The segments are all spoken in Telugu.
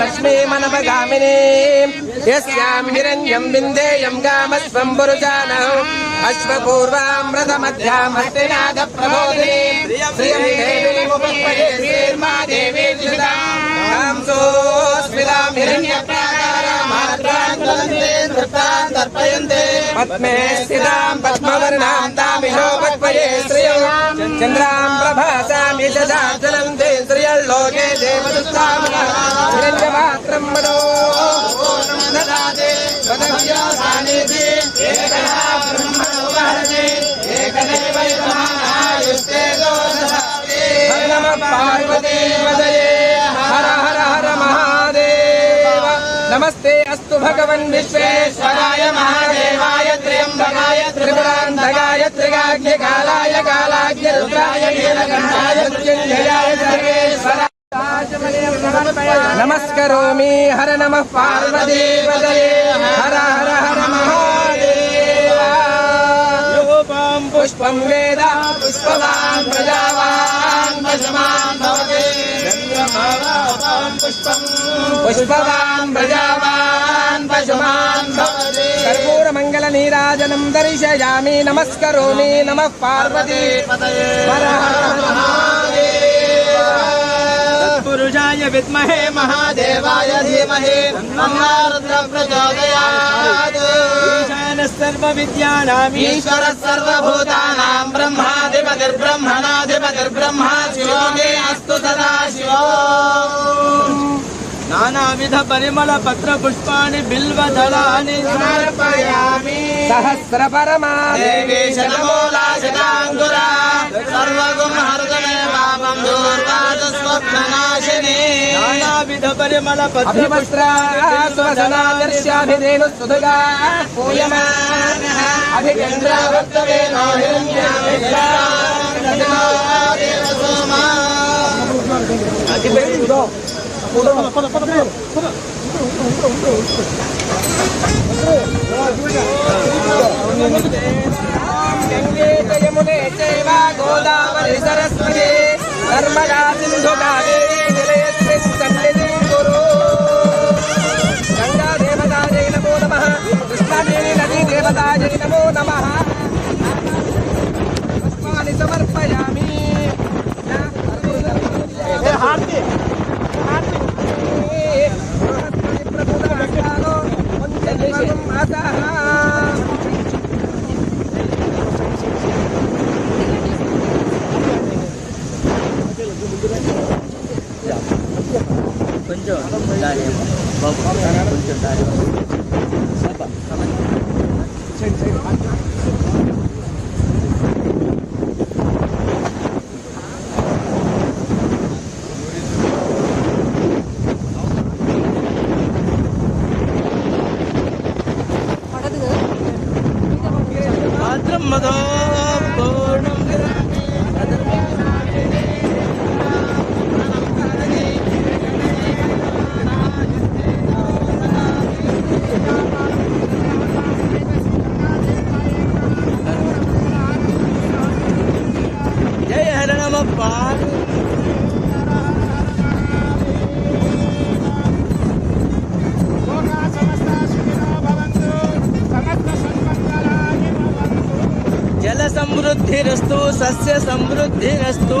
లక్ష్మీ మనవగామిని యస్యాం హిరణ్యం విందేయం గామస్వం పురుషానః అశ్వపూర్వామృతమధ్యామస్తినాథ ప్రబోధిని శ్రియం దేవీముపస్మయే పద్మే స్థితాం పద్మవర్ణాం తామిహో పద్మయే శ్రియం చంద్రాం ప్రభాసాం యశసా జ్వలంతే శ్రియల్లోకే దేవదుస్తామహిరణ్యపాత్రం మనో దదాతే స్వదవ్యాసానేతి ఏకదా బ్రహ్మణో వహతి ఏకదేవైతమానాయుస్తేజో దదాతే హర నమః नमस्ते अस्तु भगवन् विश्वेश्वराय महादेवाय त्र्यम्बकाय त्रिपुरान्धकाय त्रिगाज्ञकालाय कालाज्ञरुद्राय नीलकण्ठाय मृत्युञ्जयाय सर्वेश्वराय नमस्करोमि, हर नमः पार्वतीपदये हर हर हर महादेवा। पुष्पं वेदा पुष्पवा పుష్పవాన్ ప్రజావాన్ పశుమాన్ భవతి కర్పూర మంగళ నీరాజనం దర్శయామి నమస్కరోమి నమ పార్వతీ హర హర హర మహాదేవ పురుషాయ విద్మహే మహాదేవాయ ధీమహి మహారుద్ర నానావిధ పరిమళ పత్ర పుష్పాణి బిల్వ దళాని సమర్పయామి సహస్ర పరమా దేవీ శతమూలా శతాంకురా సర్వగుణ హర్దనే పాపం దూర్వాద స్వప్ననాశిని నానావిధ పరిమళ పత్ర అభివస్త్రాసువసనాదర్శ్యాభిధేను సుధుగా పూయమానః అభిచంద్రావర్తవేనో గంగే యమునే చైవ Godavari Saraswati Narmada Sindhu Kaveri dari siapa namanya saya saya ada Madam! సస్య సమృద్ధిరస్తు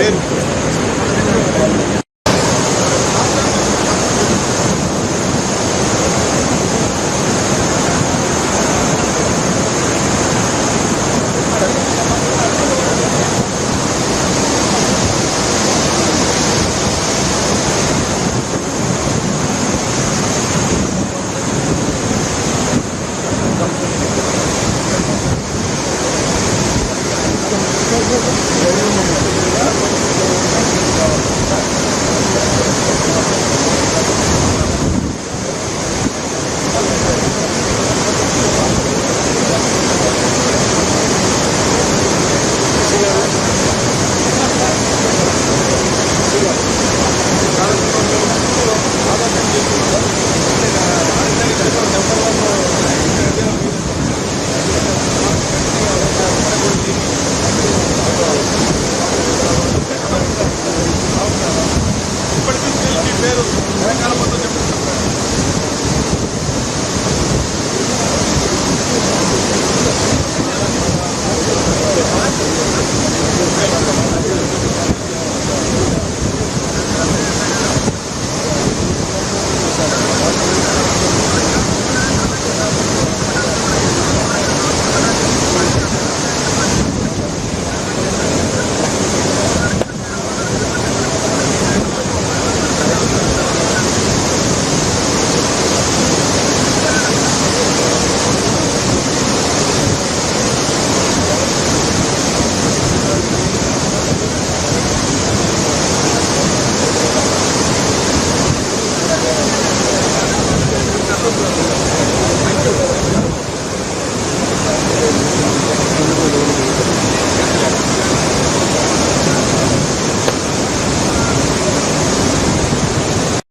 dele. Thank you. Thank you.